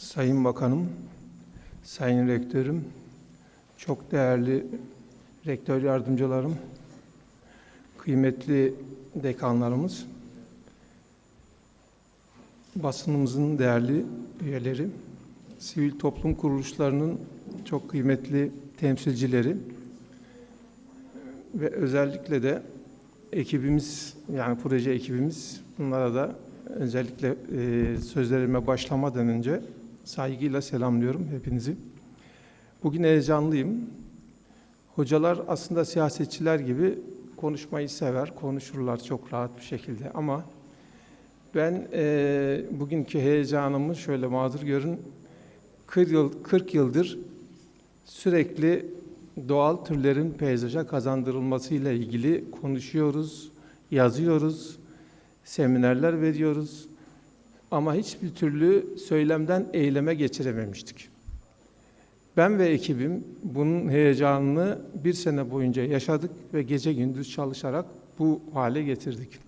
Sayın Bakanım, Sayın Rektörüm, çok değerli rektör yardımcılarım, kıymetli dekanlarımız, basınımızın değerli üyeleri, sivil toplum kuruluşlarının çok kıymetli temsilcileri ve özellikle de ekibimiz yani proje ekibimiz bunlara da özellikle e, sözlerime başlamadan önce saygıyla selamlıyorum hepinizi. Bugün heyecanlıyım. Hocalar aslında siyasetçiler gibi konuşmayı sever, konuşurlar çok rahat bir şekilde ama ben e, bugünkü heyecanımı şöyle mağdur görün. 40, yıl, 40 yıldır sürekli doğal türlerin peyzaja kazandırılmasıyla ilgili konuşuyoruz, yazıyoruz, seminerler veriyoruz. Ama hiçbir türlü söylemden eyleme geçirememiştik. Ben ve ekibim bunun heyecanını bir sene boyunca yaşadık ve gece gündüz çalışarak bu hale getirdik.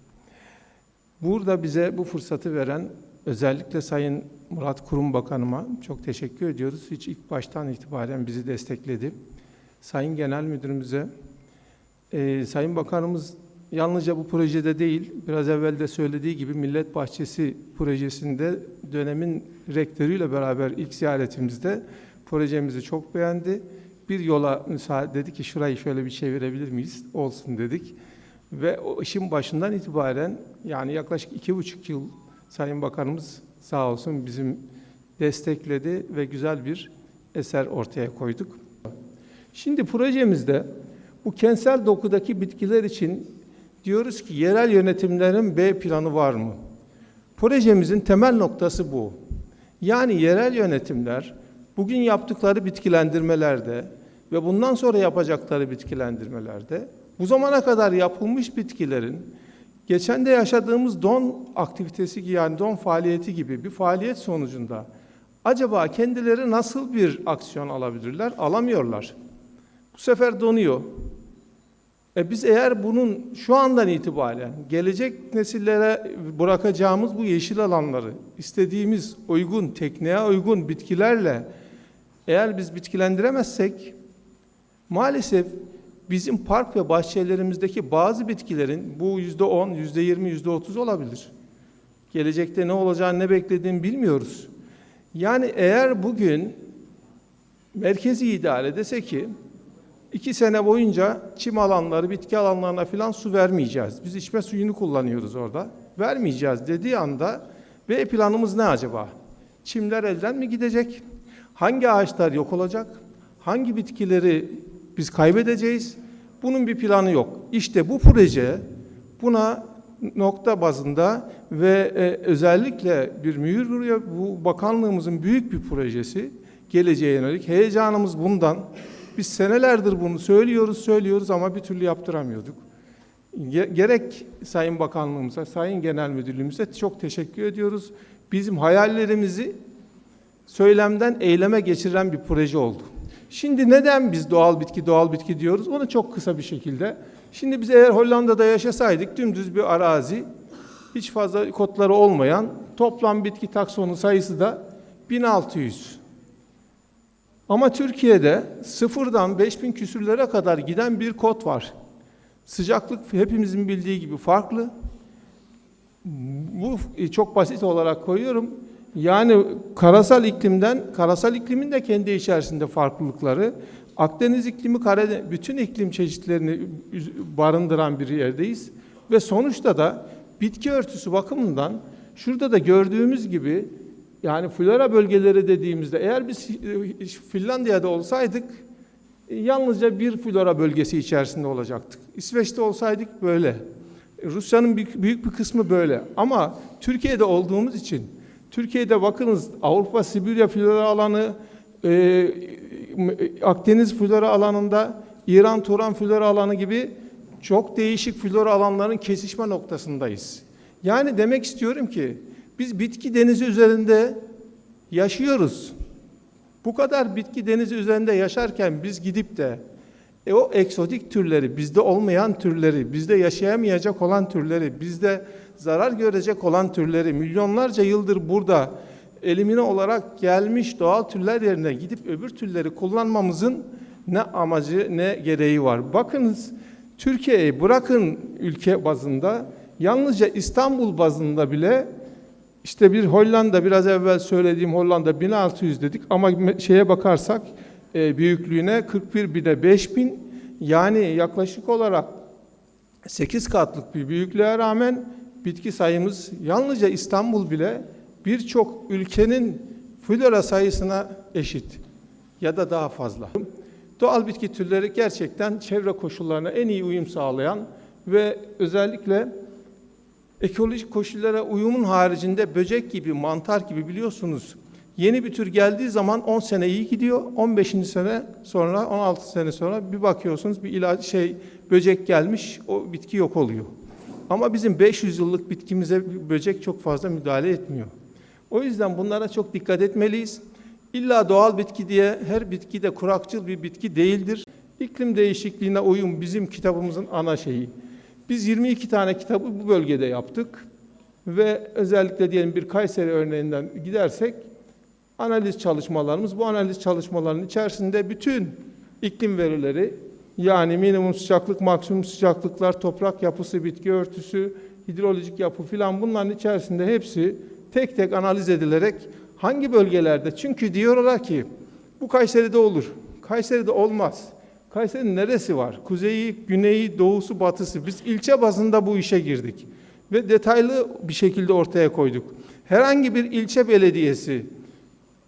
Burada bize bu fırsatı veren özellikle Sayın Murat Kurum Bakanıma çok teşekkür ediyoruz. Hiç ilk baştan itibaren bizi destekledi. Sayın Genel Müdürümüze, e, Sayın Bakanımız yalnızca bu projede değil, biraz evvel de söylediği gibi Millet Bahçesi projesinde dönemin rektörüyle beraber ilk ziyaretimizde projemizi çok beğendi. Bir yola müsaade dedi ki şurayı şöyle bir çevirebilir miyiz? Olsun dedik. Ve o işin başından itibaren yani yaklaşık iki buçuk yıl Sayın Bakanımız sağ olsun bizim destekledi ve güzel bir eser ortaya koyduk. Şimdi projemizde bu kentsel dokudaki bitkiler için diyoruz ki yerel yönetimlerin B planı var mı? Projemizin temel noktası bu. Yani yerel yönetimler bugün yaptıkları bitkilendirmelerde ve bundan sonra yapacakları bitkilendirmelerde bu zamana kadar yapılmış bitkilerin geçen de yaşadığımız don aktivitesi yani don faaliyeti gibi bir faaliyet sonucunda acaba kendileri nasıl bir aksiyon alabilirler? Alamıyorlar. Bu sefer donuyor. E biz eğer bunun şu andan itibaren gelecek nesillere bırakacağımız bu yeşil alanları istediğimiz uygun, tekniğe uygun bitkilerle eğer biz bitkilendiremezsek maalesef bizim park ve bahçelerimizdeki bazı bitkilerin bu yüzde on, yüzde yirmi, yüzde otuz olabilir. Gelecekte ne olacağını ne beklediğini bilmiyoruz. Yani eğer bugün merkezi idare dese ki iki sene boyunca çim alanları, bitki alanlarına filan su vermeyeceğiz. Biz içme suyunu kullanıyoruz orada. Vermeyeceğiz dediği anda ve planımız ne acaba? Çimler elden mi gidecek? Hangi ağaçlar yok olacak? Hangi bitkileri biz kaybedeceğiz? Bunun bir planı yok. İşte bu proje buna nokta bazında ve e, özellikle bir mühür. Bu bakanlığımızın büyük bir projesi. Geleceğe yönelik. Heyecanımız bundan. Biz senelerdir bunu söylüyoruz, söylüyoruz ama bir türlü yaptıramıyorduk. Gerek Sayın Bakanlığımıza, Sayın Genel Müdürlüğümüze çok teşekkür ediyoruz. Bizim hayallerimizi söylemden eyleme geçiren bir proje oldu. Şimdi neden biz doğal bitki, doğal bitki diyoruz? Onu çok kısa bir şekilde. Şimdi biz eğer Hollanda'da yaşasaydık dümdüz bir arazi, hiç fazla kodları olmayan toplam bitki taksonu sayısı da 1600. Ama Türkiye'de sıfırdan 5000 küsürlere kadar giden bir kod var. Sıcaklık hepimizin bildiği gibi farklı. Bu çok basit olarak koyuyorum. Yani karasal iklimden, karasal iklimin de kendi içerisinde farklılıkları, Akdeniz iklimi, Karadeniz, bütün iklim çeşitlerini barındıran bir yerdeyiz. Ve sonuçta da bitki örtüsü bakımından şurada da gördüğümüz gibi yani flora bölgeleri dediğimizde eğer biz Finlandiya'da olsaydık yalnızca bir flora bölgesi içerisinde olacaktık. İsveç'te olsaydık böyle. Rusya'nın büyük bir kısmı böyle. Ama Türkiye'de olduğumuz için Türkiye'de bakınız Avrupa Sibirya flora alanı, e, Akdeniz flora alanında İran Turan flora alanı gibi çok değişik flora alanların kesişme noktasındayız. Yani demek istiyorum ki biz bitki denizi üzerinde yaşıyoruz. Bu kadar bitki denizi üzerinde yaşarken biz gidip de e, o eksotik türleri, bizde olmayan türleri, bizde yaşayamayacak olan türleri, bizde zarar görecek olan türleri milyonlarca yıldır burada elimine olarak gelmiş doğal türler yerine gidip öbür türleri kullanmamızın ne amacı ne gereği var. Bakınız Türkiye'yi bırakın ülke bazında yalnızca İstanbul bazında bile işte bir Hollanda biraz evvel söylediğim Hollanda 1600 dedik ama şeye bakarsak e, büyüklüğüne 41 bine 5000 yani yaklaşık olarak 8 katlık bir büyüklüğe rağmen bitki sayımız yalnızca İstanbul bile birçok ülkenin flora sayısına eşit ya da daha fazla. Doğal bitki türleri gerçekten çevre koşullarına en iyi uyum sağlayan ve özellikle ekolojik koşullara uyumun haricinde böcek gibi, mantar gibi biliyorsunuz yeni bir tür geldiği zaman 10 sene iyi gidiyor. 15. sene sonra, 16 sene sonra bir bakıyorsunuz bir ilaç şey böcek gelmiş, o bitki yok oluyor. Ama bizim 500 yıllık bitkimize böcek çok fazla müdahale etmiyor. O yüzden bunlara çok dikkat etmeliyiz. İlla doğal bitki diye her bitki de kurakçıl bir bitki değildir. İklim değişikliğine uyum bizim kitabımızın ana şeyi. Biz 22 tane kitabı bu bölgede yaptık ve özellikle diyelim bir Kayseri örneğinden gidersek analiz çalışmalarımız bu analiz çalışmalarının içerisinde bütün iklim verileri yani minimum sıcaklık, maksimum sıcaklıklar, toprak yapısı, bitki örtüsü, hidrolojik yapı filan bunların içerisinde hepsi tek tek analiz edilerek hangi bölgelerde çünkü diyorlar ki bu Kayseri'de olur. Kayseri'de olmaz. Kayseri'nin neresi var? Kuzeyi, güneyi, doğusu, batısı. Biz ilçe bazında bu işe girdik. Ve detaylı bir şekilde ortaya koyduk. Herhangi bir ilçe belediyesi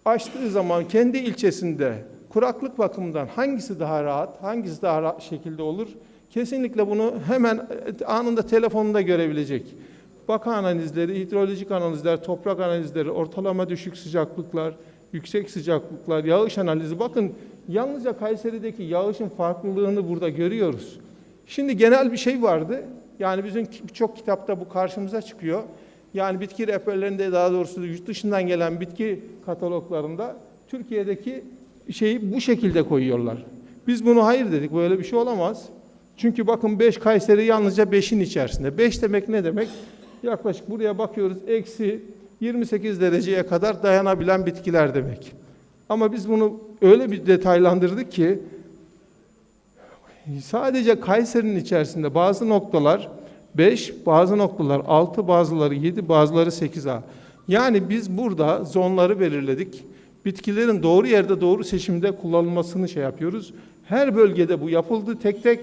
açtığı zaman kendi ilçesinde kuraklık bakımından hangisi daha rahat, hangisi daha rahat şekilde olur? Kesinlikle bunu hemen anında telefonunda görebilecek. Vaka analizleri, hidrolojik analizler, toprak analizleri, ortalama düşük sıcaklıklar, yüksek sıcaklıklar, yağış analizi. Bakın yalnızca Kayseri'deki yağışın farklılığını burada görüyoruz. Şimdi genel bir şey vardı. Yani bizim birçok kitapta bu karşımıza çıkıyor. Yani bitki rehberlerinde daha doğrusu yurt dışından gelen bitki kataloglarında Türkiye'deki şeyi bu şekilde koyuyorlar. Biz bunu hayır dedik. Böyle bir şey olamaz. Çünkü bakın 5 Kayseri yalnızca 5'in içerisinde. 5 demek ne demek? Yaklaşık buraya bakıyoruz. Eksi 28 dereceye kadar dayanabilen bitkiler demek. Ama biz bunu öyle bir detaylandırdık ki sadece Kayseri'nin içerisinde bazı noktalar 5, bazı noktalar 6, bazıları 7, bazıları 8A. Yani biz burada zonları belirledik. Bitkilerin doğru yerde doğru seçimde kullanılmasını şey yapıyoruz. Her bölgede bu yapıldı tek tek.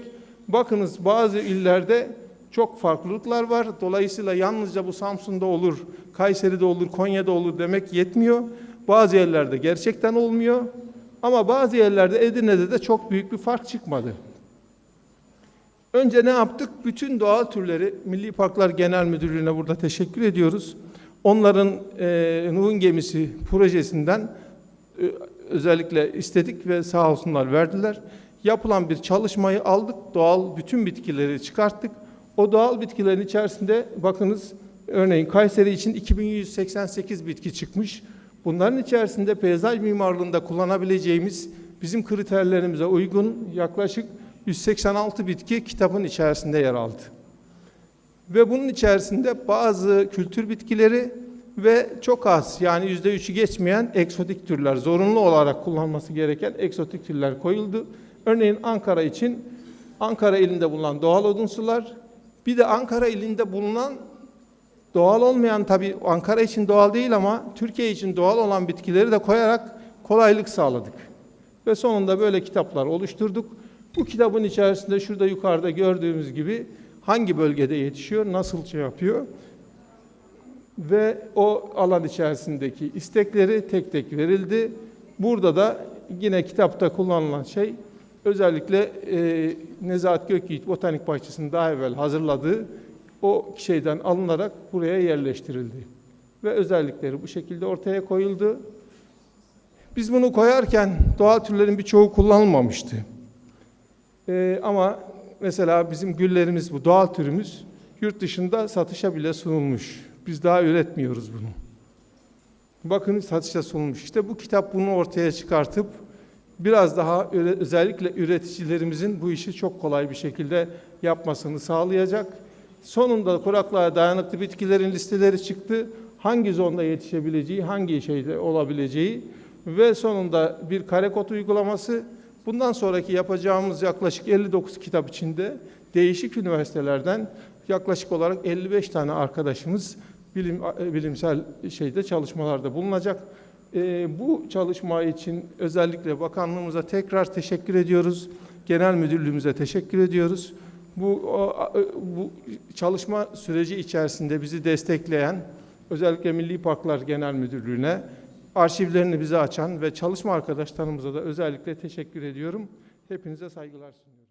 Bakınız bazı illerde çok farklılıklar var. Dolayısıyla yalnızca bu Samsun'da olur, Kayseri'de olur, Konya'da olur demek yetmiyor. Bazı yerlerde gerçekten olmuyor. Ama bazı yerlerde Edirne'de de çok büyük bir fark çıkmadı. Önce ne yaptık? Bütün doğal türleri Milli Parklar Genel Müdürlüğü'ne burada teşekkür ediyoruz. Onların e, Nuh'un gemisi projesinden e, özellikle istedik ve sağ olsunlar verdiler. Yapılan bir çalışmayı aldık, doğal bütün bitkileri çıkarttık. O doğal bitkilerin içerisinde bakınız örneğin Kayseri için 2188 bitki çıkmış. Bunların içerisinde peyzaj mimarlığında kullanabileceğimiz bizim kriterlerimize uygun yaklaşık 186 bitki kitabın içerisinde yer aldı. Ve bunun içerisinde bazı kültür bitkileri ve çok az yani yüzde üçü geçmeyen eksotik türler, zorunlu olarak kullanması gereken eksotik türler koyuldu. Örneğin Ankara için Ankara ilinde bulunan doğal odunsular, bir de Ankara ilinde bulunan doğal olmayan tabi Ankara için doğal değil ama Türkiye için doğal olan bitkileri de koyarak kolaylık sağladık. Ve sonunda böyle kitaplar oluşturduk. Bu kitabın içerisinde şurada yukarıda gördüğümüz gibi hangi bölgede yetişiyor, nasıl şey yapıyor ve o alan içerisindeki istekleri tek tek verildi. Burada da yine kitapta kullanılan şey özellikle e, Nezahat Gökyiğit Botanik Bahçesi'nin daha evvel hazırladığı o şeyden alınarak buraya yerleştirildi. Ve özellikleri bu şekilde ortaya koyuldu. Biz bunu koyarken doğal türlerin birçoğu kullanılmamıştı. Ee, ama mesela bizim güllerimiz bu doğal türümüz yurt dışında satışa bile sunulmuş. Biz daha üretmiyoruz bunu. Bakın satışa sunulmuş. İşte bu kitap bunu ortaya çıkartıp biraz daha özellikle üreticilerimizin bu işi çok kolay bir şekilde yapmasını sağlayacak. Sonunda kuraklığa dayanıklı bitkilerin listeleri çıktı. hangi zonda yetişebileceği, hangi şeyde olabileceği ve sonunda bir kare kod uygulaması. Bundan sonraki yapacağımız yaklaşık 59 kitap içinde değişik üniversitelerden yaklaşık olarak 55 tane arkadaşımız bilim, bilimsel şeyde çalışmalarda bulunacak. Ee, bu çalışma için özellikle bakanlığımıza tekrar teşekkür ediyoruz. Genel müdürlüğümüze teşekkür ediyoruz. Bu, o- bu çalışma süreci içerisinde bizi destekleyen özellikle Milli Parklar Genel Müdürlüğü'ne arşivlerini bize açan ve çalışma arkadaşlarımıza da özellikle teşekkür ediyorum. Hepinize saygılar sunuyorum.